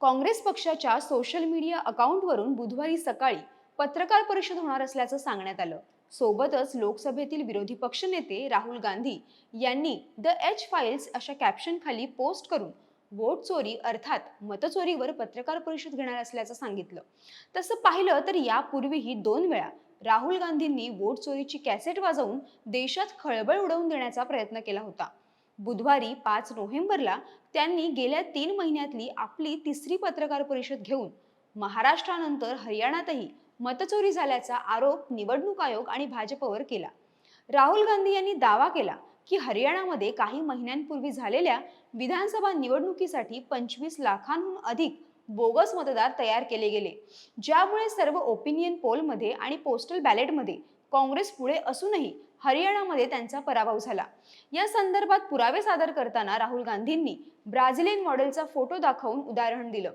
काँग्रेस पक्षाच्या social media अकाउंटवरून बुधवारी सकाळी पत्रकार परिषद होणार असल्याचं सांगण्यात आलं. सोबतच लोकसभेतील विरोधी पक्षनेते राहुल गांधी यांनी द एच फाईल्स अशा कॅप्शन खाली पोस्ट करून वोट चोरी अर्थात मतचोरीवर पत्रकार परिषद घेणार असल्याचं सांगितलं. तसं पाहिलं तर यापूर्वीही दोन वेळा राहुल गांधींनी वोट चोरीची कॅसेट वाजवून देशात खळबळ उडवून देण्याचा प्रयत्न केला होता. बुधवारी पाच नोव्हेंबरला त्यांनी गेल्या तीन महिन्यातली आपली तिसरी पत्रकार परिषद घेऊन महाराष्ट्रानंतर हरियाणातही मतचोरी झाल्याचा आरोप निवडणूक आयोग आणि भाजपवर केला. राहुल गांधी यांनी दावा केला की हरियाणामध्ये काही महिन्यांपूर्वी झालेल्या विधानसभा निवडणुकीसाठी पंचवीस लाखांहून अधिक बोगस मतदार तयार केले गेले. ज्यामुळे सर्व ओपिनियन पोलमध्ये आणि पोस्टल बॅलेटमध्ये काँग्रेस पुढे असूनही हरियाणामध्ये त्यांचा पराभव झाला. या संदर्भात पुरावे सादर करताना राहुल गांधींनी ब्राझिलियन मॉडेलचा फोटो दाखवून उदाहरण दिलं.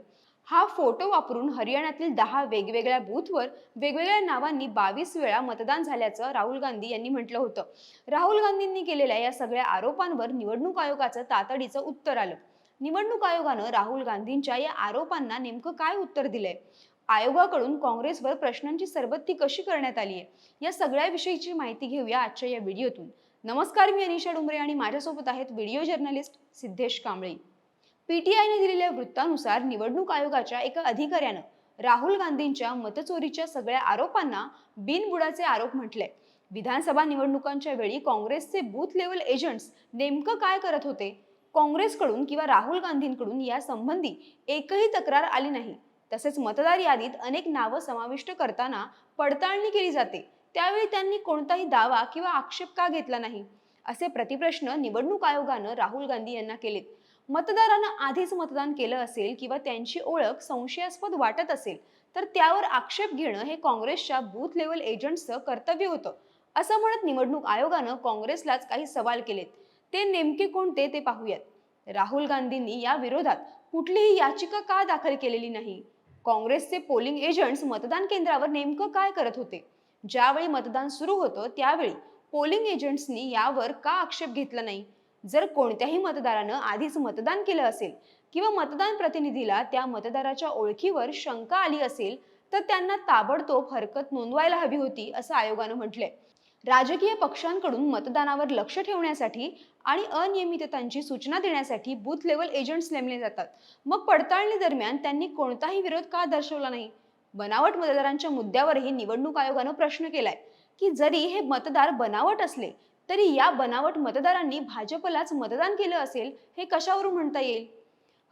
हा फोटो वापरून हरियाणातील दहा वेगवेगळ्या बूथवर वेगवेगळ्या नावांनी बावीस वेळा मतदान झाल्याचं राहुल गांधी यांनी म्हटलं होतं. राहुल गांधींनी केलेल्या या सगळ्या आरोपांवर निवडणूक आयोगाचं तातडीचं उत्तर आलं. निवडणूक आयोगानं राहुल गांधींच्या या आरोपांना नेमकं काय उत्तर दिलंय? आयोगाकडून काँग्रेसवर प्रश्नांची सरबत्ती कशी करण्यात आली आहे या सगळ्याविषयीची माहिती घेऊया आजच्या या व्हिडिओतून. नमस्कार मी अनिशा डुंबरे आणि माझ्यासोबत आहेत व्हिडिओ जर्नलिस्ट सिद्धेश कांबळे. पीटीआयने दिलेल्या वृत्तानुसार निवडणूक आयोगाच्या एका अधिकाऱ्यानं राहुल गांधींच्या मतचोरीच्या सगळ्या आरोपांना बिनबुडाचे आरोप म्हटले. विधानसभा निवडणुकांच्या वेळी काँग्रेसचे बूथ लेवल एजंट्स नेमकं काय करत होते? काँग्रेसकडून किंवा राहुल गांधींकडून या संबंधी एकही तक्रार आली नाही. तसेच मतदार यादीत अनेक नावं समाविष्ट करताना पडताळणी केली जाते. त्यावेळी त्यांनी कोणताही दावा किंवा आक्षेप का घेतला नाही? असे प्रतिप्रश्न निवडणूक आयोगानं राहुल गांधी यांना केलेत. मतदारांना आधीच मतदान केलं असेल किंवा त्यांची ओळख संशयास्पद वाटत असेल तर त्यावर आक्षेप घेणं हे काँग्रेसच्या बूथ लेवल एजंट्सचं कर्तव्य होतं. असं म्हणत निवडणूक आयोगानं काँग्रेसलाच काही सवाल केलेत. ते नेमके कोणते ते पाहूयात. राहुल गांधींनी या विरोधात कुठलीही याचिका का दाखल केलेली नाही? काँग्रेसचे पोलिंग एजंट्स मतदान केंद्रावर नेमकं काय करत होते? ज्यावेळी मतदान सुरू होतं त्यावेळी पोलिंग एजंट्सनी यावर का आक्षेप घेतला नाही? जर कोणत्याही मतदारानं आधीच मतदान केलं असेल किंवा मतदान प्रतिनिधीला त्या मतदाराच्या ओळखीवर शंका आली असेल तर त्यांना ताबडतोब हरकत नोंदवायला हवी होती असं आयोगानं म्हटलंय. राजकीय पक्षांकडून मतदानावर लक्ष ठेवण्यासाठी आणि अनियमिततांची सूचना देण्यासाठी बूथ लेवल एजंट्स नेमले जातात. मग पडताळणी दरम्यान त्यांनी कोणताही विरोध का दर्शवला नाही? बनावट मतदारांच्या मुद्द्यावरही निवडणूक आयोगानं प्रश्न केलाय. की जरी हे मतदार बनावट असले तरी या बनावट मतदारांनी भाजपलाच मतदान केलं असेल हे कशावरून म्हणता येईल?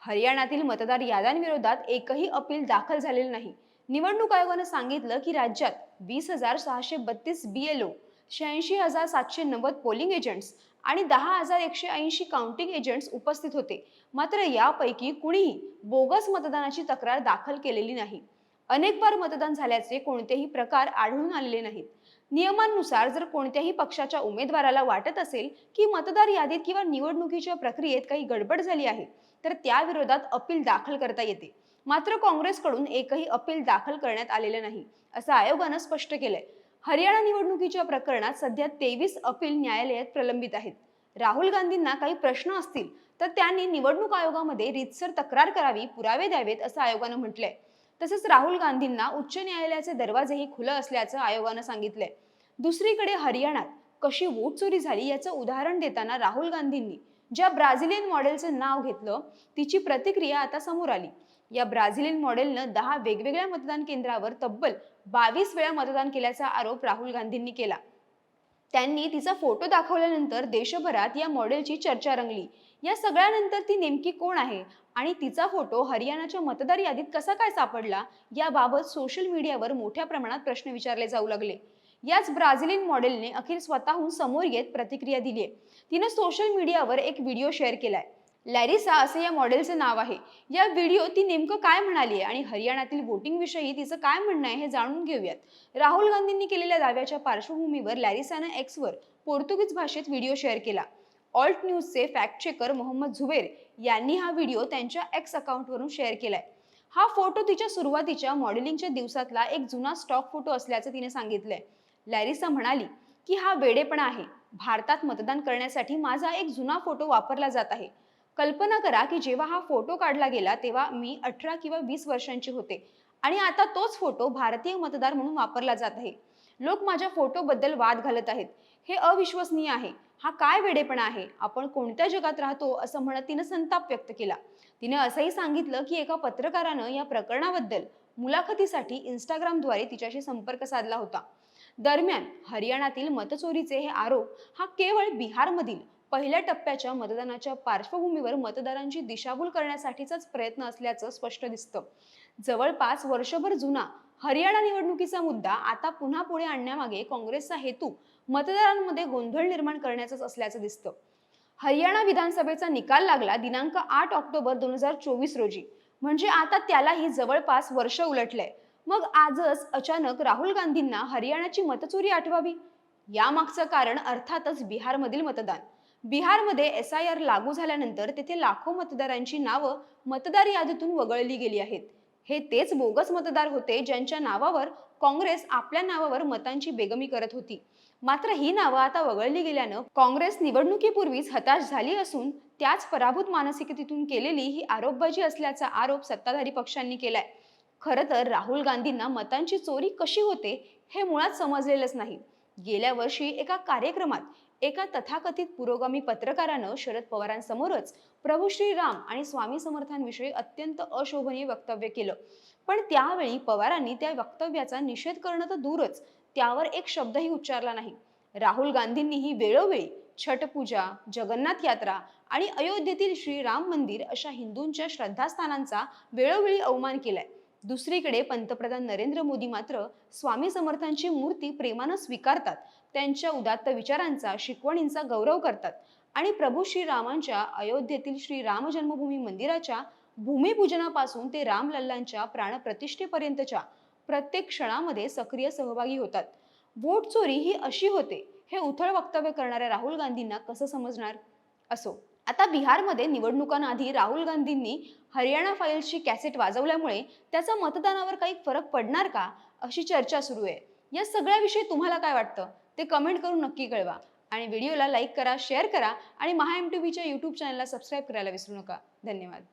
हरियाणातील मतदार याद्यांविरोधात एकही अपील दाखल झालेलं नाही. निवडणूक आयोगानं सांगितलं की राज्यात वीस हजार सहाशे बत्तीस बी एल ओ शहाऐंशी हजार सातशे नव्वद पोलिंग एजंट्स आणि दहा हजार एकशे ऐंशी काउंटिंग एजंट्स उपस्थित होते. मात्र यापैकी कुणीही बोगस मतदानाची तक्रार दाखल केलेली नाही. अनेक बार मतदान झाल्याचे कोणतेही प्रकार आढळून आलेले नाहीत. नियमांनुसार जर कोणत्याही पक्षाच्या उमेदवाराला वाटत असेल की मतदार यादीत किंवा निवडणुकीच्या प्रक्रियेत काही गडबड झाली आहे तर त्या विरोधात अपील दाखल करता येते. मात्र काँग्रेसकडून एकही अपील दाखल करण्यात आलेलं नाही असं आयोगानं स्पष्ट केलंय. हरियाणा निवडणुकीच्या प्रकरणात सध्या तेवीस अपील न्यायालयात प्रलंबित आहेत. राहुल गांधींना काही प्रश्न असतील तर त्यांनी निवडणूक आयोगामध्ये रीतसर तक्रार करावी पुरावे द्यावेत असं आयोगानं म्हटलंय. तसेच राहुल गांधींना उच्च न्यायालयाचे दरवाजेही खुलं असल्याचं आयोगानं सांगितलंय. दुसरीकडे हरियाणात कशी वोट चोरी झाली याचं उदाहरण देताना राहुल गांधींनी ज्या ब्राझिलियन मॉडेलचं नाव घेतलं तिची प्रतिक्रिया आता समोर आली. या ब्राझिलियन मॉडेलनं दहा वेगवेगळ्या मतदान केंद्रावर तब्बल बावीस वेळा मतदान केल्याचा आरोप राहुल गांधींनी केला. त्यांनी तिचा फोटो दाखवल्यानंतर देशभरात या मॉडेलची चर्चा रंगली. या सगळ्यानंतर ती नेमकी कोण आहे? आणि तिचा फोटो हरियाणाच्या मतदार यादीत कसा काय सापडला? याबाबत सोशल मीडियावर मोठ्या प्रमाणात प्रश्न विचारले जाऊ लागले. याच ब्राझिलियन मॉडेलने अखेर स्वतःहून समोर येत प्रतिक्रिया दिली आहे तिनं सोशल मीडियावर एक व्हिडिओ शेअर केलाय. लॅरिसा असे या मॉडेलचं नाव आहे. या व्हिडिओ ती नेमकं काय म्हणाली आहे आणि हरियाणातील वोटिंगविषयी तिचं काय म्हणणं आहे हे जाणून घेऊयात. राहुल गांधींनी केलेल्या दाव्याच्या पार्श्वभूमीवर लॅरिसानं एक्सवर पोर्तुगीज भाषेत व्हिडिओ शेअर केला. ऑल्ट न्यूजचे फॅक्ट चेकर मोहम्मद झुबेर यांनी हा व्हिडिओ त्यांच्या एक्स अकाउंटवरून शेअर केलाय. हा फोटो तिच्या सुरुवातीच्या मॉडेलिंगच्या दिवसातला एक जुना स्टॉक फोटो असल्याचं तिने सांगितलंय. लॅरिसा म्हणाली की हा वेडेपणा आहे. भारतात मतदान करण्यासाठी माझा एक जुना फोटो वापरला जात आहे. कल्पना करा की जेव्हा हा फोटो काढला गेला तेव्हा मी अठरा किंवा वीस वर्षांची होते. आणि आता तोच फोटो भारतीय मतदार म्हणून वापरला जात आहे. लोक माझ्या फोटोबद्दल वाद घालत आहेत. हे अविश्वसनीय आहे. हा काय वेडेपणा आहे? आपण कोणत्या जगात राहतो? असं म्हणत तिनं संताप व्यक्त केला. तिने असंही सांगितलं की एका पत्रकारानं या प्रकरणाबद्दल मुलाखतीसाठी इंस्टाग्रामद्वारे तिच्याशी संपर्क साधला होता. दरम्यान हरियाणातील मतचोरीचे हे आरोप हा केवळ बिहारमधील पहिल्या टप्प्याच्या मतदानाच्या पार्श्वभूमीवर मतदारांची दिशाभूल करण्यासाठीचाच प्रयत्न असल्याचं स्पष्ट दिसतं. जवळपास वर्षभर जुना हरियाणा निवडणुकीचा मुद्दा आता पुन्हा पुढे आणण्यामागे काँग्रेसचा हेतू मतदारांमध्ये गोंधळ निर्माण करण्याचाच असल्याचं दिसतं. हरियाणा विधानसभेचा निकाल लागला दिनांक आठ ऑक्टोबर दोन हजार चोवीस रोजी. म्हणजे आता त्यालाही जवळपास वर्ष उलटलंय. मग आजच अचानक राहुल गांधींना हरियाणाची मतचोरी आठवावी. यामागचं कारण अर्थातच बिहारमधील मतदान. बिहारमध्ये एस आय आर लागू झाल्यानंतर तेथे लाखो मतदारांची नावं मतदार यादीतून वगळली गेली आहेत. हे तेच बोगस मतदार होते ज्यांच्या नावावर काँग्रेस आपल्या नावावर मतांची बेगमी करत होती. मात्र ही नावं आता वगळली गेल्यानं काँग्रेस निवडणुकीपूर्वीच हताश झाली असून त्याच पराभूत मानसिकतेतून केलेली ही आरोपबाजी असल्याचा आरोप सत्ताधारी पक्षांनी केलाय. खरं तर राहुल गांधींना मतांची चोरी कशी होते हे मुळात समजलेलंच नाही. गेल्या वर्षी एका कार्यक्रमात एका तथाकथित पुरोगामी पत्रकारानं शरद पवारांसमोरच प्रभू श्रीराम आणि स्वामी समर्थांविषयी अत्यंत अशोभनीय वक्तव्य केलं. पण त्यावेळी पवारांनी त्या वक्तव्याचा निषेध करणं तर दूरच त्यावर एक शब्दही उच्चारला नाही. राहुल गांधींनीही वेळोवेळी छटपूजा जगन्नाथ यात्रा आणि अयोध्येतील श्रीराम मंदिर अशा हिंदूंच्या श्रद्धास्थानांचा वेळोवेळी अवमान केलाय. दुसरीकडे पंतप्रधान नरेंद्र मोदी मात्र स्वामी समर्थांची मूर्ती प्रेमानं स्वीकारतात. त्यांच्या उदात्त विचारांचा शिकवणींचा गौरव करतात. आणि प्रभू श्रीरामांच्या अयोध्येतील श्री राम जन्मभूमी मंदिराच्या भूमिपूजनापासून ते रामलल्लांच्या प्राणप्रतिष्ठेपर्यंतच्या प्रत्येक क्षणामध्ये सक्रिय सहभागी होतात. वोट चोरी ही अशी होते हे उथळ वक्तव्य करणाऱ्या राहुल गांधींना कसं समजणार? असो. आता बिहारमध्ये निवडणुकांआधी राहुल गांधींनी हरियाणा फाईल्सची कॅसेट वाजवल्यामुळे त्याचा मतदानावर काही फरक पडणार का अशी चर्चा सुरू आहे. या सगळ्याविषयी तुम्हाला काय वाटतं? ते कमेंट करून नक्की कळवा आणि व्हिडिओला लाईक करा शेअर करा आणि महा एम टी व्हीच्या यूट्यूब चॅनलला सबस्क्राईब करायला विसरू नका. धन्यवाद.